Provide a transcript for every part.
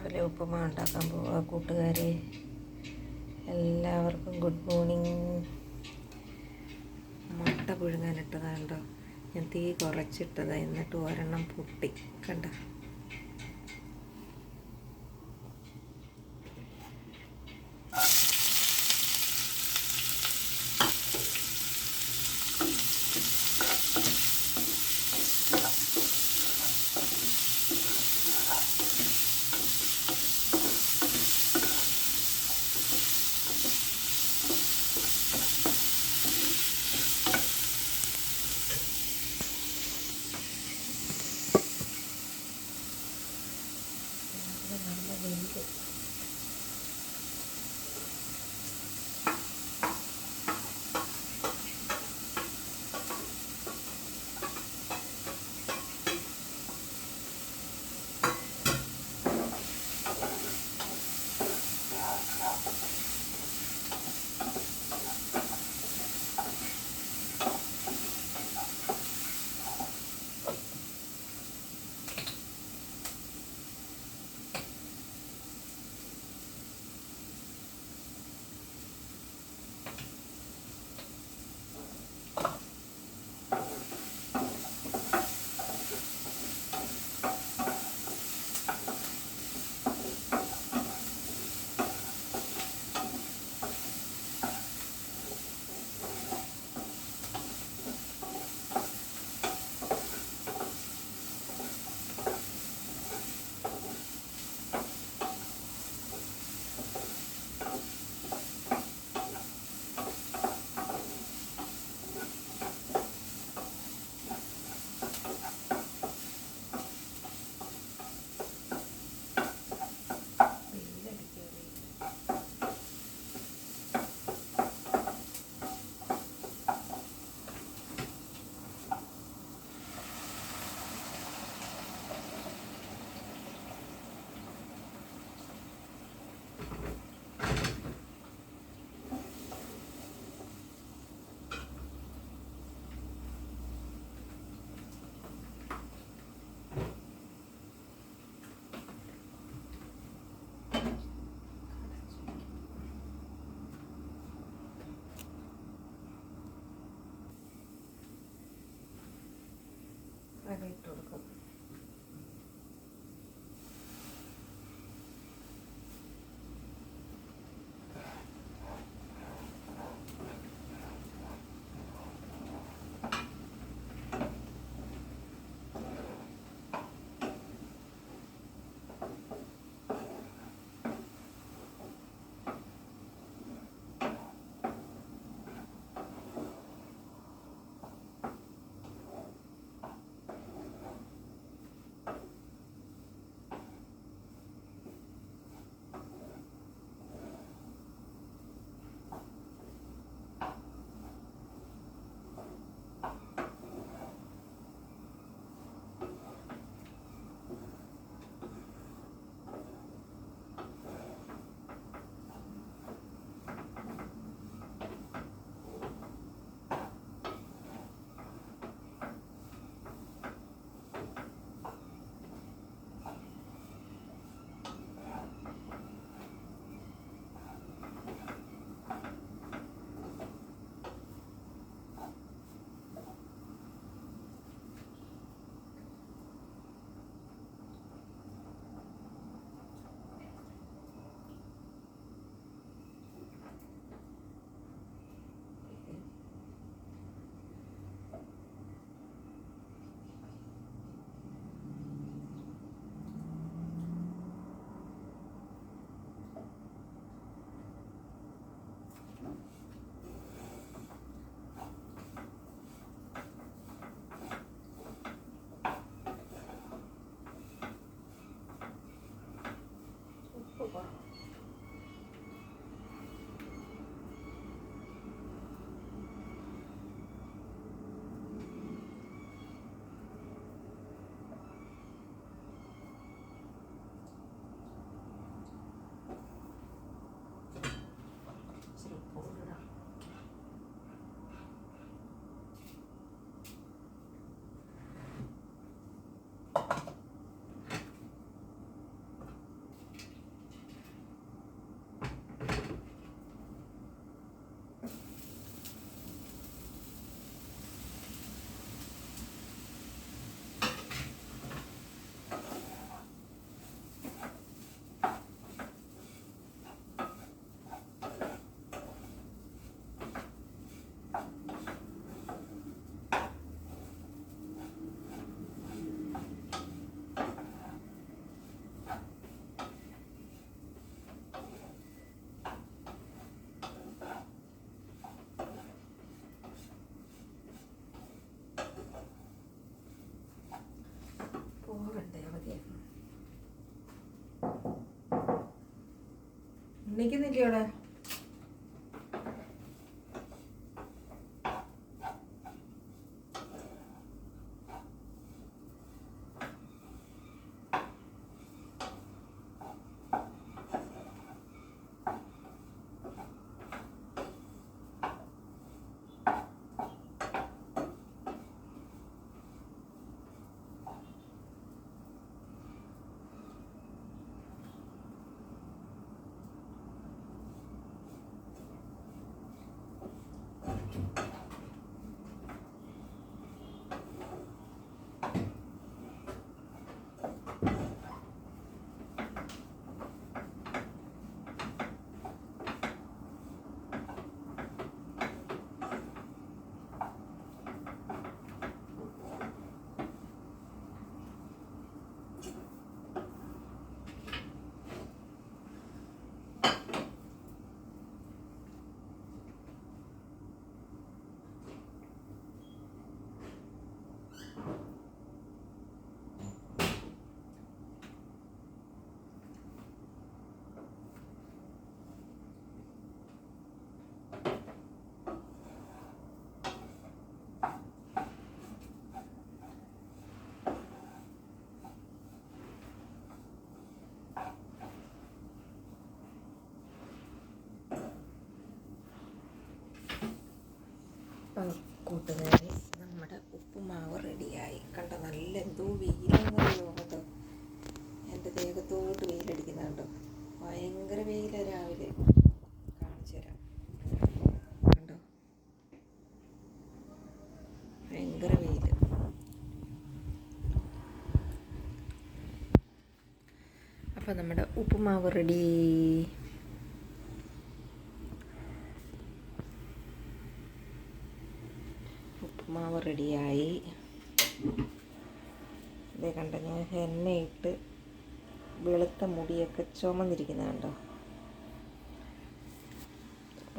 രാവിലെ ഉപ്പുമാ ഉണ്ടാക്കാൻ പോവുക കൂട്ടുകാരെ. എല്ലാവർക്കും ഗുഡ് മോർണിംഗ് മുട്ട പുഴുങ്ങാനിട്ടതാണ്ടോ ഞാൻ തീ കുറച്ചിട്ടതാണ് എന്നിട്ട് ഒരെണ്ണം പൊട്ടി. കണ്ട? ഇട്ട് കൊടുക്കും. നിൽക്കുന്നില്ലേ അവിടെ കൂട്ടുകാരി നമ്മുടെ ഉപ്പുമാവ് റെഡിയായി. കണ്ടോ നല്ല എന്തോ വെയിലാണെന്നറിയോ കേട്ടോ. എന്റെ ദേഹത്തോട്ട് വെയിലടിക്കുന്ന കണ്ടോ ഭയങ്കര വെയിലാണ് രാവിലെ. കാണിച്ചു തരാം. കണ്ടോ? ഭയങ്കര വെയിൽ അപ്പം നമ്മുടെ ഉപ്പുമാവ് റെഡി ഉപ്പുമാവ് റെഡിയായി. ഇത് കണ്ട ഞാൻ എണ്ണയിട്ട് വെളുത്ത മുടിയൊക്കെ ചുമന്നിരിക്കുന്നത് കണ്ടോ?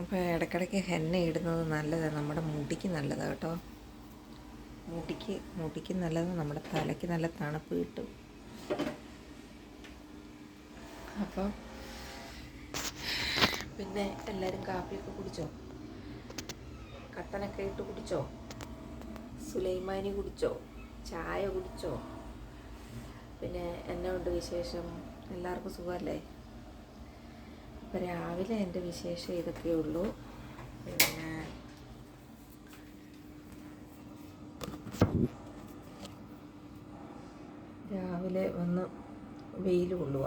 അപ്പോൾ ഇടയ്ക്കിടയ്ക്ക് ഹെന്ന ഇടുന്നത് നല്ലതാണ്. നമ്മുടെ മുടിക്ക് നല്ലതാണ് കേട്ടോ. മുടിക്ക് മുടിക്ക് നല്ലത് നമ്മുടെ തലയ്ക്ക് നല്ല തണുപ്പ് കിട്ടും. അപ്പോൾ പിന്നെ എല്ലാവരും കാപ്പിയൊക്കെ കുടിച്ചോ? കട്ടനൊക്കെ ഇട്ട് കുടിച്ചോ? സുലൈമാനി കുടിച്ചോ? ചായ കുടിച്ചോ? പിന്നെ എന്നെ ഉണ്ട് വിശേഷം? എല്ലാവർക്കും സുഖമല്ലേ? അപ്പം രാവിലെ എന്റെ വിശേഷം ഇതൊക്കെ ഉള്ളൂ. പിന്നെ രാവിലെ വന്ന് വെയിൽ കൊള്ളുക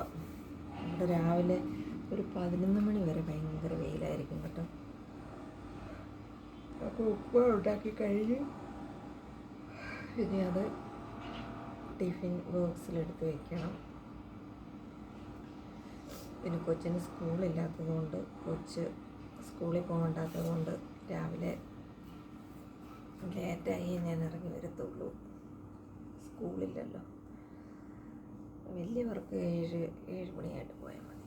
ഇവിടെ രാവിലെ ഒരു പതിനൊന്ന് മണി വരെ ഭയങ്കര വെയിലായിരിക്കും കേട്ടോ. അപ്പോൾ ഉപ്പ് ഉണ്ടാക്കി കഴിഞ്ഞ്. ഇനി അത് ടിഫിൻ ബോക്സിലെടുത്ത് വെക്കണം. പിന്നെ കൊച്ചിന് സ്കൂളില്ലാത്തതുകൊണ്ട് കൊച്ച് സ്കൂളിൽ പോകണ്ടാത്തതുകൊണ്ട് രാവിലെ ലേറ്റായി ഞാൻ ഇറങ്ങി വരത്തുള്ളൂ. സ്കൂളില്ലല്ലോ. വലിയവർക്ക് ഏഴ് ഏഴ് മണിയായിട്ട് പോയാൽ മതി.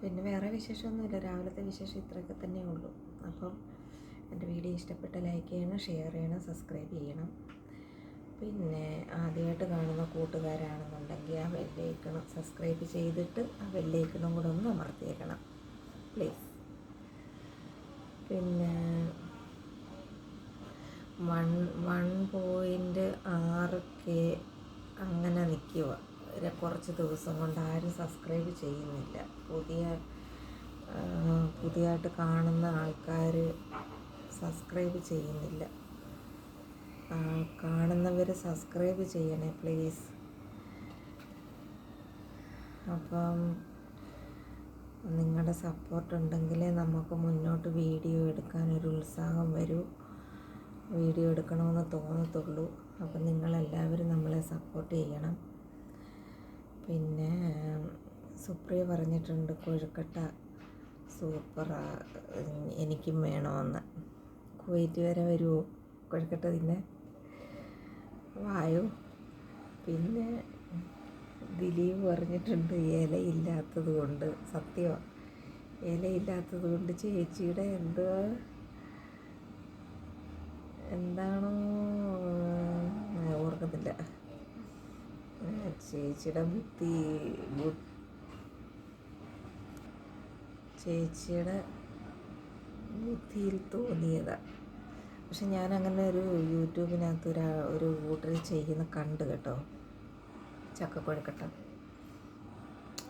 പിന്നെ വേറെ വിശേഷമൊന്നുമില്ല. രാവിലത്തെ വിശേഷം ഇത്രയൊക്കെ തന്നെ ഉള്ളൂ. അപ്പം എന്റെ വീഡിയോ ഇഷ്ടപ്പെട്ട ലൈക്ക് ചെയ്യണം ഷെയർ ചെയ്യണം സബ്സ്ക്രൈബ് ചെയ്യണം. പിന്നെ ആദ്യമായിട്ട് കാണുന്ന കൂട്ടുകാരാണെന്നുണ്ടെങ്കിൽ ആ ബെല്ലൈക്കണം സബ്സ്ക്രൈബ് ചെയ്തിട്ട് ആ ബെല്ലൈക്കണം കൂടെ ഒന്ന് അമർത്തിയേക്കണം പ്ലീസ് പിന്നെ വൺ വൺ പോയിന്റ് ആറ് കെ അങ്ങനെ നിൽക്കുക. കുറച്ച് ദിവസം കൊണ്ട് ആരും സബ്സ്ക്രൈബ് ചെയ്യുന്നില്ല. പുതിയ പുതിയതായിട്ട് കാണുന്ന ആൾക്കാർ സബ്സ്ക്രൈബ് ചെയ്യുന്നില്ല. കാണുന്നവർ സബ്സ്ക്രൈബ് ചെയ്യണേ പ്ലീസ്. അപ്പം നിങ്ങളുടെ സപ്പോർട്ട് ഉണ്ടെങ്കിലേ നമുക്ക് മുന്നോട്ട് വീഡിയോ എടുക്കാൻ ഒരു ഉത്സാഹം വരൂ. വീഡിയോ എടുക്കണമെന്ന് തോന്നത്തുള്ളൂ. അപ്പം നിങ്ങളെല്ലാവരും നമ്മളെ സപ്പോർട്ട് ചെയ്യണം. പിന്നെ സുപ്രിയ പറഞ്ഞിട്ടുണ്ട് കൊഴുക്കട്ട സൂപ്പറാ എനിക്കും വേണമെന്ന് വെയിറ്റ് വരെ വരുമോ കൊഴുക്കട്ട തിന്നെ വായോ. പിന്നെ ദിലീപ് പറഞ്ഞിട്ടുണ്ട് ഇലയില്ലാത്തത് കൊണ്ട്. സത്യമാണ് ഇലയില്ലാത്തത് കൊണ്ട് ചേച്ചിയുടെ എന്തോ? എന്താണോ? ഓർക്കത്തില്ല ചേച്ചിയുടെ ബുദ്ധി ചേച്ചിയുടെ ബുദ്ധിയിൽ തോന്നിയതാണ് പക്ഷെ ഞാൻ അങ്ങനെ ഒരു യൂട്യൂബിനകത്ത് ഒരു ഒരു ഓർഡർ ചെയ്യുന്ന കണ്ട് കേട്ടോ. ചക്കക്കുഴക്കട്ട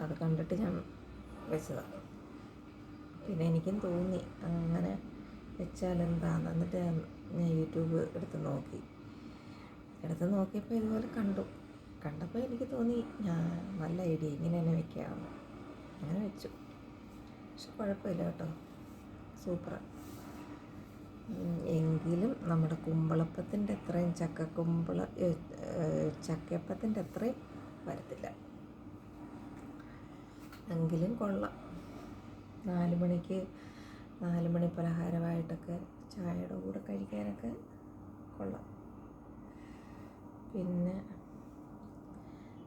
അത് കണ്ടിട്ട് ഞാൻ വെച്ചതാണ് പിന്നെ എനിക്കും തോന്നി അങ്ങനെ വെച്ചാൽ എന്താന്ന്. എന്നിട്ട് ഞാൻ യൂട്യൂബ് എടുത്ത് നോക്കി. എടുത്ത് നോക്കിയപ്പോൾ ഇതുപോലെ കണ്ടു. കണ്ടപ്പോൾ എനിക്ക് തോന്നി ഞാൻ നല്ല ഐഡിയ ഇങ്ങനെ തന്നെ വെക്കാമെന്ന് അങ്ങനെ വെച്ചു. പക്ഷെ കുഴപ്പമില്ല കേട്ടോ. സൂപ്പറാണ് എങ്കിലും നമ്മുടെ കുമ്പളപ്പത്തിന്റെ അത്രയും ചക്കക്കുമ്പള ചക്കയപ്പത്തിന്റെ അത്രയും വരത്തില്ല. എങ്കിലും കൊള്ളാം. നാല് മണിക്ക് നാല് മണി പലഹാരമായിട്ടൊക്കെ ചായയുടെ കൂടെ കഴിക്കാനൊക്കെ കൊള്ളാം. പിന്നെ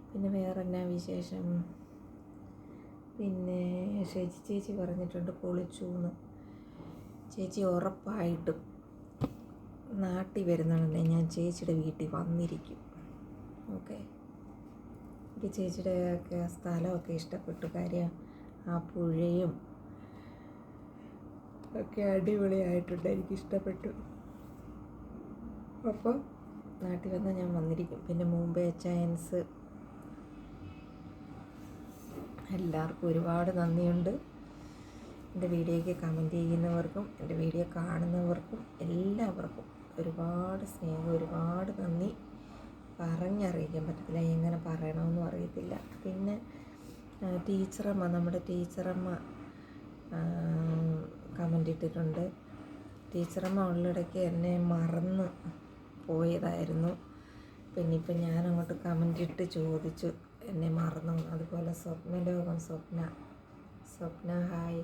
പിന്നെ വേറെ എന്നാ വിശേഷം? പിന്നെ ഷെജി ചേച്ചി പറഞ്ഞിട്ടുണ്ട് പൊളിച്ചു എന്ന് ചേച്ചി ഉറപ്പായിട്ടും നാട്ടിൽ വരുന്നുണ്ടെങ്കിൽ ഞാൻ ചേച്ചിയുടെ വീട്ടിൽ വന്നിരിക്കും. ഓക്കെ. എനിക്ക് ചേച്ചിയുടെ ഒക്കെ സ്ഥലമൊക്കെ ഇഷ്ടപ്പെട്ടു. കാര്യം ആ പുഴയും ഒക്കെ അടിപൊളിയായിട്ടുണ്ട്. എനിക്ക് ഇഷ്ടപ്പെട്ടു. അപ്പോൾ നാട്ടിൽ വന്നാൽ ഞാൻ വന്നിരിക്കും. പിന്നെ മുംബൈ ചയൻസ് എല്ലാവർക്കും ഒരുപാട് നന്ദിയുണ്ട്. എന്റെ വീഡിയോയ്ക്ക് കമന്റ് ചെയ്യുന്നവർക്കും എന്റെ വീഡിയോ കാണുന്നവർക്കും എല്ലാവർക്കും ഒരുപാട് സ്നേഹം ഒരുപാട് നന്ദി. പറഞ്ഞറിയിക്കാൻ പറ്റത്തില്ല എങ്ങനെ പറയണമെന്നും അറിയത്തില്ല. പിന്നെ ടീച്ചറമ്മ നമ്മുടെ ടീച്ചറമ്മ കമന്റ് ഇട്ടിട്ടുണ്ട്. ടീച്ചറമ്മ ഉള്ളിടയ്ക്ക് എന്നെ മറന്ന് പോയതായിരുന്നു. പിന്നെ ഇപ്പം ഞാൻ അങ്ങോട്ട് കമന്റ് ഇട്ട് ചോദിച്ചു എന്നെ മറന്നു. അതുപോലെ സ്വപ്ന ലോകം സ്വപ്ന സ്വപ്ന ഹായ്.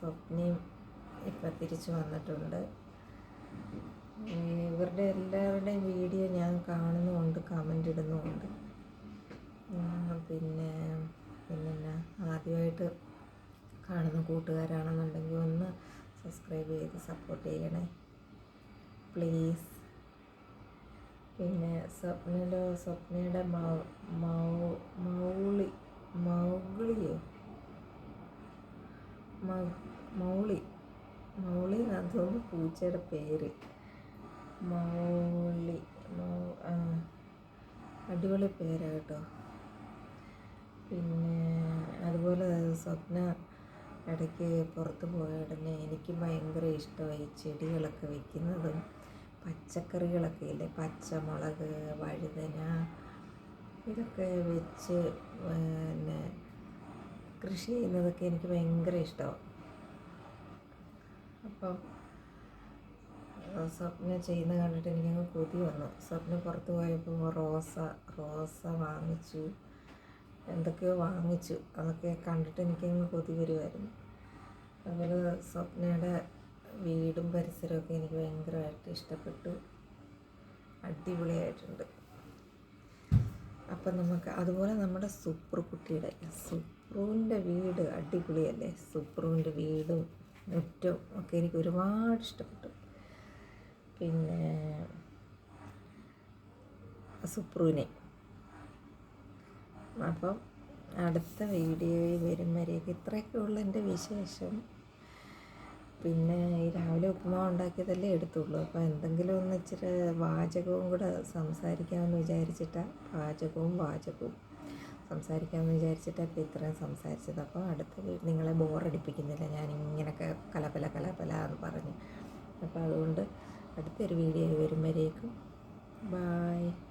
സ്വപ്നയും ഇപ്പം തിരിച്ചു വന്നിട്ടുണ്ട്. ഇവരുടെ എല്ലാവരുടെയും വീഡിയോ ഞാൻ കാണുന്നുമുണ്ട് കമന്റ് ഇടുന്നുമുണ്ട് പിന്നെ പിന്നെന്നാ ആദ്യമായിട്ട് കാണുന്ന കൂട്ടുകാരാണെന്നുണ്ടെങ്കിൽ ഒന്ന് സബ്സ്ക്രൈബ് ചെയ്ത് സപ്പോർട്ട് ചെയ്യണേ. പ്ലീസ് പിന്നെ സ്വപ്നയുടെ സ്വപ്നയുടെ മൗ മൗളി മൗഗ്ലിയോ? മൗ- മൗളി. മൗളി എന്നാണ് പൂച്ചയുടെ പേര്. മൗളി. മൗ അടിപൊളി പേരാ കേട്ടോ. പിന്നെ അതുപോലെ സ്വപ്ന ഇടയ്ക്ക് പുറത്ത് പോയ ഉടനെ എനിക്ക് ഭയങ്കര ഇഷ്ടമായി ചെടികളൊക്കെ വെക്കുന്നതും പച്ചക്കറികളൊക്കെ ഇല്ലേ? പച്ചമുളക് വഴുതന ഇതൊക്കെ വെച്ച് പിന്നെ കൃഷി ചെയ്യുന്നതൊക്കെ എനിക്ക് ഭയങ്കര ഇഷ്ടമാണ്. അപ്പം സ്വപ്ന ചെയ്യുന്ന കണ്ടിട്ട് എനിക്കങ്ങ് കൊതി വന്നു. സ്വപ്ന പുറത്ത് പോയപ്പോൾ റോസ റോസ വാങ്ങിച്ചു. എന്തൊക്കെയോ വാങ്ങിച്ചു. അതൊക്കെ കണ്ടിട്ട് എനിക്കങ്ങ് കൊതി വരുമായിരുന്നു അതുപോലെ സ്വപ്നയുടെ വീടും പരിസരമൊക്കെ എനിക്ക് ഭയങ്കരമായിട്ട് ഇഷ്ടപ്പെട്ടു. അടിപൊളിയായിട്ടുണ്ട്. അപ്പം നമുക്ക് അതുപോലെ നമ്മുടെ സുപ്രു കുട്ടിയുടെ സുപ്രുവിന്റെ വീട് അടിപൊളിയല്ലേ? സുപ്രുവിന്റെ വീടും മുറ്റവും ഒക്കെ എനിക്ക് ഒരുപാട് ഇഷ്ടപ്പെട്ടു. പിന്നെ സുപ്രുവിനെ അപ്പം അടുത്ത വീഡിയോയിൽ വരും വരെയൊക്കെ ഇത്രയൊക്കെ ഉള്ളു എന്റെ വിശേഷം. പിന്നെ ഈ രാവിലെ ഉപ്പുമാവ് ഉണ്ടാക്കിയതല്ലേ എടുത്തുള്ളൂ. അപ്പോൾ എന്തെങ്കിലും ഒന്ന് ഇച്ചിരി വാചകവും കൂടെ സംസാരിക്കാമെന്ന് വിചാരിച്ചിട്ടാണ്. പാചകവും വാചകവും. സംസാരിക്കാമെന്ന് വിചാരിച്ചിട്ടാണ് ഇപ്പോൾ ഇത്രയും സംസാരിച്ചത്. അപ്പോൾ അടുത്ത വീ- നിങ്ങളെ ബോറടിപ്പിക്കുന്നില്ല. ഞാൻ ഇങ്ങനെയൊക്കെ കലപല കലപല എന്ന് പറഞ്ഞ്. അപ്പോൾ അതുകൊണ്ട് അടുത്തൊരു വീഡിയോ വരുമ്പോഴേക്കും. ബായ്